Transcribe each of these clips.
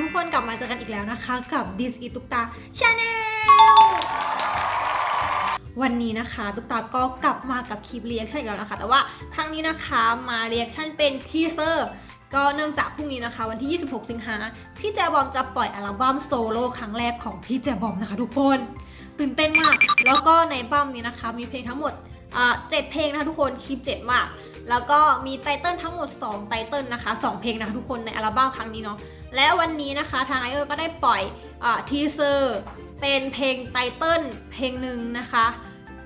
ทุกคนกลับมาเจอกันอีกแล้วนะคะ กับ This is ตุกตา Channel วันนี้นะคะตุ๊กตาก็กลับมากับคลิปเรียกชั่นอีกแล้วนะคะ แต่ว่าครั้งนี้นะคะมาเรียกชั่นเป็นทีเซอร์ก็เนื่องจากพรุ่งนี้นะคะ วันที่ 26 สิงหาพี่แจบอมจะปล่อยอัลบั้มโซโล่ครั้งแรกของพี่แจบอมนะคะ ทุกคนตื่นเต้นมาก แล้วก็ในบั้มนี้นะคะ มีเพลงทั้งหมดเจ็ดเพลงนะคะทุกคนคลิปเจ็ดมาก แล้วก็มีไตเติลทั้งหมด 2 ไตเติลนะคะ 2 เพลงนะคะทุกคนในอัลบั้มครั้งนี้เนาะและวันนี้นะคะทางไอเออร์ก็ได้ปล่อยอทีเซอร์เป็นเพลงไตเติลเพลงหนึ่งนะคะ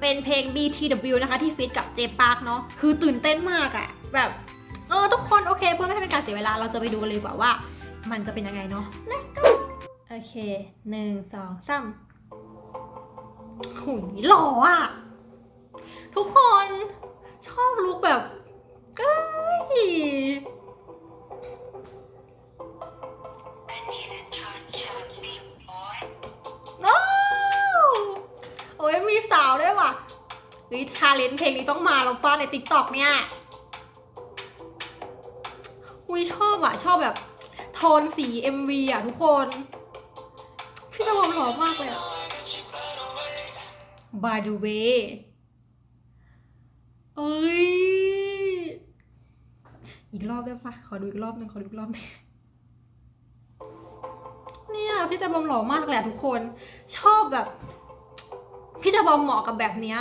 เป็นเพลง BTW นะคะที่ฟีดกับเจปาร์กเนาะคือตื่นเต้นมากอะแบบเออทุกคนโอเค เพื่อไม่ให้เป็นการเสียเวลาเราจะไปดูกันเลยกว่าว่า มันจะเป็นยังไงเนาะ let's go โอเคหนึ่งสองสามหุยหล่ออะทุกคนชอบลุคแบบ สาวด้วยว่ะวิชาเลนเพลงนี้ต้องมาแล้วป้าในติ๊กต็อกเนี่ยอุ้ยชอบอะ ชอบแบบ โทนสี MV อะทุกคน พี่ตะวันหล่อมากเลยอะ By the way เอ้ย อีกรอบได้ปะขอดูอีกรอบหนึ่งขอดูอีกรอบหนึงเนี่ยพี่จะบอมหล่อมากเลยอะทุกคน ชอบแบบ พี่จะบอมเหมาะกับแบบเนี้ย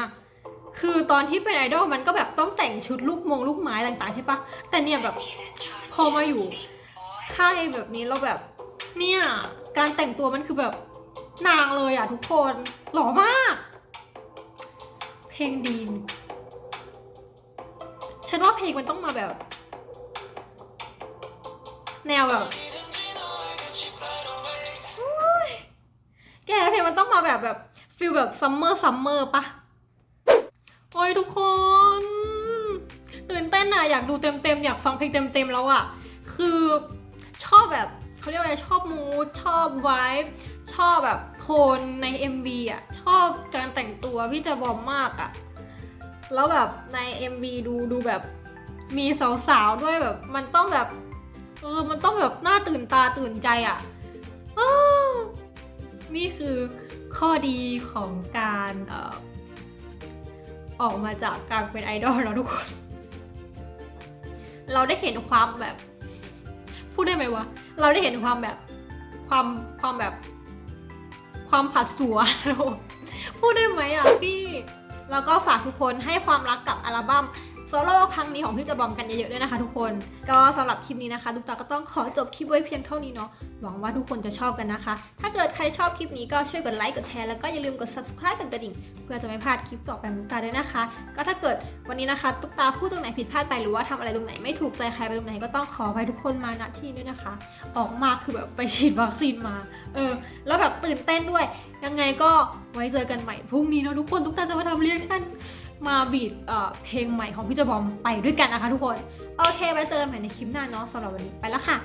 คือตอนที่เป็นไอดอลมันก็แบบต้องแต่งชุดลูกมงลูกไม้ต่างๆใช่ปะแต่เนี่ยแบบพอมาอยู่ค่ายแบบนี้เราแบบเนี่ยการแต่งตัวมันคือแบบนางเลยอะทุกคนหล่อมาก เพลงดีนฉันว่าเพลงมันต้องมาแบบ แนวแบบแกเพลงมันต้องมาแบบแบบ ฟิลแบบซัมเมอร์ซัมเมอร์ปะโอ้ยทุกคน ตื่นเต้นอะอยากดูเต็มๆ อยากฟังเพลงเต็มๆ แล้วอะคือชอบแบบเขาเรียกว่าไรชอบมูดชอบไวท์ชอบแบบโทนใน MV อะชอบการแต่งตัวพี่จะบอมมากอะแล้วแบบใน MV ดูดูแบบมีสาวๆ ด้วยแบบ มันต้องแบบเออมันต้องแบบน่าตื่นตาตื่นใจอะอ้าว นี่คือข้อดีของการออออกมาจากการเป็นไอดอลแล้วทุกคน เราได้เห็นความแบบ พูดได้ไหมวะ เราได้เห็นความแบบความความแบบ ความผัดสัวพูดได้ไหมอะพี่ แล้วก็ฝากทุกคนให้ความรักกับอัลบั้ม โซโล่ครั้งนี้ของพี่จะบอมกันเยอะๆด้วยนะคะ ทุกคน ก็สำหรับคลิปนี้นะคะลูกตาก็ต้องขอจบคลิปไว้เพียงเท่านี้เนาะหวังว่าทุกคนจะชอบกันนะคะ ถ้าเกิดใครชอบคลิปนี้ก็ช่วยกดไลค์กดแชร์แล้วก็อย่าลืมกด subscribe กดกระดิ่ง เพื่อจะไม่พลาดคลิปต่อไปของตุ๊กตาด้วยนะคะ ก็ถ้าเกิดวันนี้นะคะตุ๊กตาพูดตรงไหนผิดพลาดไปหรือว่าทำอะไรตรงไหนไม่ถูกใจใครไปตรงไหนก็ต้องขอไปทุกคนมาณที่นี้ด้วยนะคะ ออกมาคือแบบไปฉีดวัคซีนมา เออ แล้วแบบตื่นเต้นด้วย ยังไงก็ไว้เจอกันใหม่พรุ่งนี้เนาะทุกคนตุ๊กตาจะมาทำเรียกชั่น มาบีดเพลงใหม่ของพี่เจบอมไปด้วยกันนะคะทุกคน โอเค ไว้เจอกันใหม่ในคลิปหน้าเนาะสำหรับวันนี้ไปแล้วค่ะ